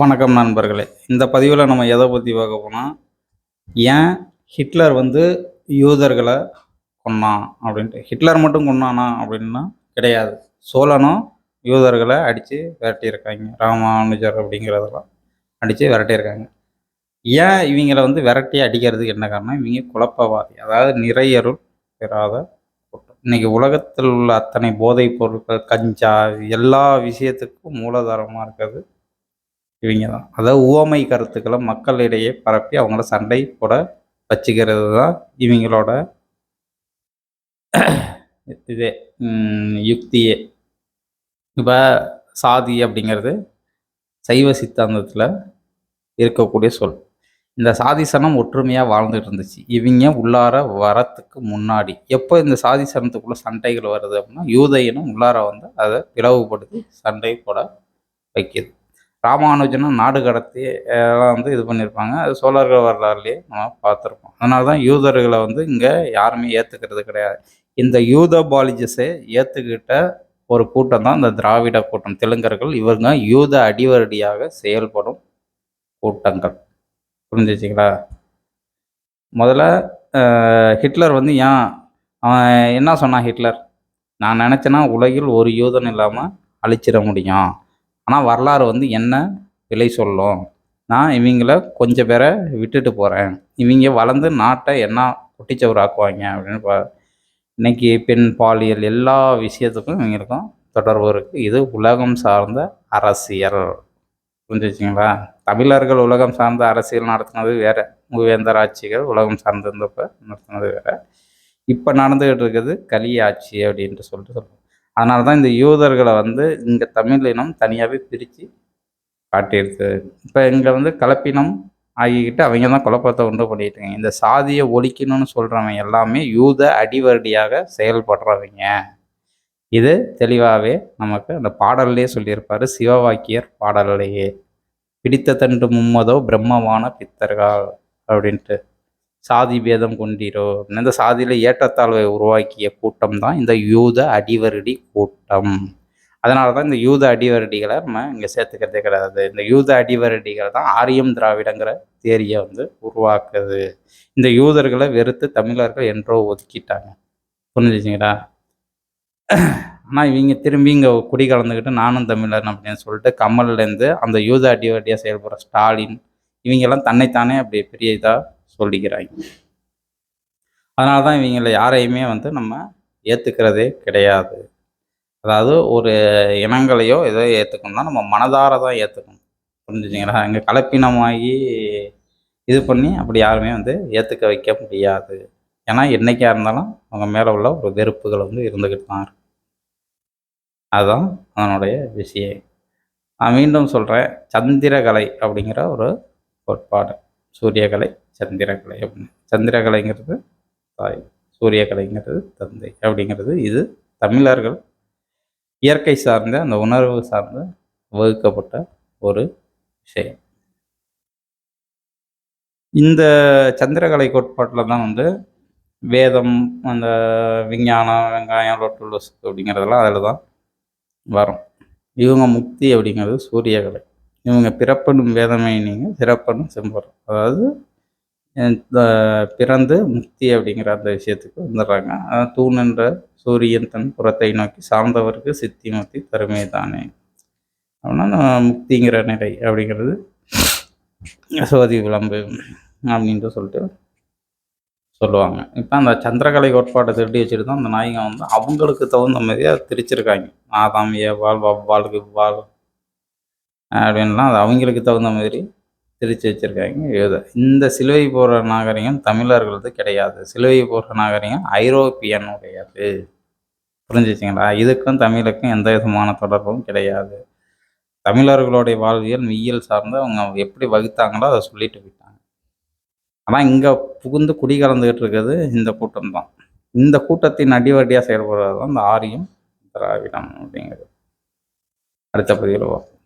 வணக்கம் நண்பர்களே. இந்த பதிவில் நம்ம எதை பற்றி பார்க்க போனால் ஏன் ஹிட்லர் வந்து யூதர்களை கொன்னான் அப்படின்ட்டு. ஹிட்லர் மட்டும் கொன்னானா அப்படின்னா கிடையாது. சோழனும் யூதர்களை அடித்து விரட்டியிருக்காங்க. ராமானுஜர் அப்படிங்கிறதெல்லாம் அடித்து விரட்டியிருக்காங்க. ஏன் இவங்களை வந்து விரட்டி அடிக்கிறதுக்கு என்ன காரணம்? இவங்க குழப்பவாதி. அதாவது நிறையருள் பெறாத கூட்டம் உலகத்தில் உள்ள அத்தனை போதைப் பொருட்கள் கஞ்சா எல்லா விஷயத்துக்கும் மூலாதாரமாக இருக்கிறது இவங்க தான் அதாவது உவமை கருத்துக்களை மக்களிடையே பரப்பி அவங்கள சண்டை போட வச்சுக்கிறது தான் இவங்களோட இதே யுக்தியே. இப்போ சாதி அப்படிங்கிறது சைவ சித்தாந்தத்தில் இருக்கக்கூடிய சொல். இந்த சாதி சனம் ஒற்றுமையாக வாழ்ந்துட்டு இருந்துச்சு. இவங்க உள்ளார வரத்துக்கு முன்னாடி. எப்போ இந்த சாதி சனத்துக்குள்ளே சண்டைகள் வருது அப்படின்னா யூதையனும் உள்ளார வந்து அதை பிளவுபடுத்தி சண்டை போட வைக்கிது. ராமானுஜனும் நாடு கடத்தி எல்லாம் வந்து இது பண்ணியிருப்பாங்க. அது சோழர்கள் வரலாறுலேயே நம்ம பார்த்துருப்போம். அதனால தான் யூதர்களை வந்து இங்கே யாருமே ஏற்றுக்கிறது கிடையாது. இந்த யூத பாலிஜஸை ஏற்றுக்கிட்ட ஒரு கூட்டம் தான் இந்த திராவிட கூட்டம். தெலுங்கர்கள் இவங்க யூத அடிவரடியாக செயல்படும் கூட்டங்கள். புரிஞ்சுச்சிங்களா? முதல்ல ஹிட்லர் வந்து ஏன் அவன் என்ன சொன்னான் ஹிட்லர்? நான் நினச்சேன்னா உலகில் ஒரு யூதன் இல்லாமல் அழிச்சிட முடியும். ஆனால் வரலாறு வந்து என்ன விலை சொல்லும்? நான் இவங்கள கொஞ்சம் பேரை விட்டுட்டு போகிறேன் இவங்க வளர்ந்து நாட்டை என்ன குட்டிச்சவர் ஆக்குவாங்க அப்படின்னு பா இன்னைக்கு பெண் பாலியல் எல்லா விஷயத்துக்கும் இவங்களுக்கும் தொடர்பு இருக்குது இது உலகம் சார்ந்த அரசியல். புரிஞ்சுச்சிங்களா? தமிழர்கள் உலகம் சார்ந்த அரசியல் நடத்துனது வேறு. மூவேந்தர் ஆட்சிகள் உலகம் சார்ந்திருந்தப்ப நடத்துனது வேறு. இப்போ நடந்துக்கிட்டு இருக்குது கலி ஆட்சி அப்படின்ட்டு சொல்லிட்டு சொல்லுவோம் அதனால தான் இந்த யூதர்களை வந்து இங்கே தமிழ் இனம் தனியாகவே பிரித்து காட்டியிருக்கு இப்போ இங்கே வந்து கலப்பினம் ஆகிக்கிட்டு அவங்க தான் குழப்பத்தை உண்டு பண்ணிட்டு இருக்காங்க. இந்த சாதியை ஒழிக்கணும்னு சொல்கிறவங்க எல்லாமே யூத அடிவரடியாக செயல்படுறவங்க. இது தெளிவாகவே நமக்கு அந்த பாடல்லையே சொல்லியிருப்பார் சிவவாக்கியர் பாடல்லையே. பிடித்த தண்டு மும்மதோ பிரம்மமான பித்தர்கள் அப்படின்ட்டு. சாதி பேதம் கொண்டீரோ அப்படின்னு. இந்த சாதியில் ஏற்றத்தாழ்வை உருவாக்கிய கூட்டம் தான் இந்த யூத அடிவருடி கூட்டம். அதனால தான் இந்த யூத அடிவருடிகளை நம்ம இங்கே சேர்த்துக்கிறதே கிடையாது. இந்த யூத அடிவருடிகள் தான் ஆரியம் திராவிடங்கிற தேரியை வந்து உருவாக்குது. இந்த யூதர்களை வெறுத்து தமிழர்கள் என்றோ ஒதுக்கிட்டாங்க. புரிஞ்சுச்சிங்களா ஆனால் இவங்க திரும்பி இங்கே குடி கலந்துக்கிட்டு நானும் தமிழன் அப்படின்னு சொல்லிட்டு கமல்லேருந்து அந்த யூத அடிவடியாக செயல்படுற ஸ்டாலின் இவங்கெல்லாம் தன்னைத்தானே அப்படி பெரிய இதாக சொல்லிக்கிறாங்க அதனால தான் இவங்கள யாரையுமே வந்து நம்ம ஏற்றுக்கிறதே கிடையாது. அதாவது ஒரு இனங்களையோ ஏதோ ஏற்றுக்கணும்னா நம்ம மனதார தான் ஏற்றுக்கணும் புரிஞ்சுச்சிங்களா இங்கே கலப்பினமாகி இது பண்ணி அப்படி யாருமே வந்து ஏற்றுக்க வைக்க முடியாது. ஏன்னா என்னைக்கா இருந்தாலும் அவங்க மேலே உள்ள ஒரு வெறுப்புகள் வந்து இருந்துக்கிட்டு தான் இருக்கும் அதுதான் அதனுடைய விஷயம். நான் மீண்டும் சொல்கிறேன் சந்திரகலை அப்படிங்கிற ஒரு கோட்பாடு சூரியகலை. சந்திரகலை அப்படின்னு சந்திரகலைங்கிறது தாய் சூரியகலைங்கிறது தந்தை அப்படிங்கிறது இது தமிழர்கள் இயற்கை சார்ந்த அந்த உணர்வு சார்ந்த வகுக்கப்பட்ட ஒரு விஷயம். இந்த சந்திரகலை கோட்பாட்டில் தான் வந்து வேதம் அந்த விஞ்ஞானம் வெங்காயம் லொட்டு லொசுக்கு அப்படிங்கிறதெல்லாம் அதில் தான் வரும். இவங்க முக்தி அப்படிங்கிறது சூரியகலை. இவங்க பிறப்பனும் வேதமை நீங்கள் சிறப்பனும் செம்பரும் அதாவது பிறந்து முக்தி அப்படிங்கிற அந்த விஷயத்துக்கு வந்துடுறாங்க. அதாவது தூண் என்ற சூரியன் தன் புறத்தை நோக்கி சார்ந்தவருக்கு சித்தி முக்தி தருமை தானே. அப்படின்னா முக்திங்கிற நிலை அப்படிங்கிறது சோதி விளம்பு அப்படின்ட்டு சொல்லிட்டு சொல்லுவாங்க. இப்போ அந்த சந்திரகலை கோட்பாட்டை திருடி வச்சுட்டு தான் அந்த நாய்ங்க வந்து அவங்களுக்கு தகுந்த மாதிரியாக திரிச்சிருக்காங்க. ஆதாம் ஏவாள் வவ்வாளுக்கு வாள் அப்படின்லாம் அது அவங்களுக்கு தகுந்த மாதிரி திரிச்சு வச்சுருக்காங்க. யோதா இந்த சிலுவை போகிற நாகரிகம் தமிழர்களது கிடையாது. சிலுவை போகிற நாகரிகம் ஐரோப்பியனுடையது. புரிஞ்சிச்சிங்களா இதுக்கும் தமிழுக்கும் எந்த விதமான தொடர்பும் கிடையாது. தமிழர்களுடைய வாழ்வியல் மெய்யியல் சார்ந்து அவங்க எப்படி வகுத்தாங்களோ அதை சொல்லிட்டு போயிட்டாங்க. ஆனால் இங்கே புகுந்து குடி கலந்துக்கிட்டு இருக்கிறது இந்த கூட்டம் தான். இந்த கூட்டத்தின் அடிவடியாக செயல்படுறது தான் இந்த ஆரியம் திராவிடம் அப்படிங்கிறது. அடுத்த பதிவில் பார்ப்போம்.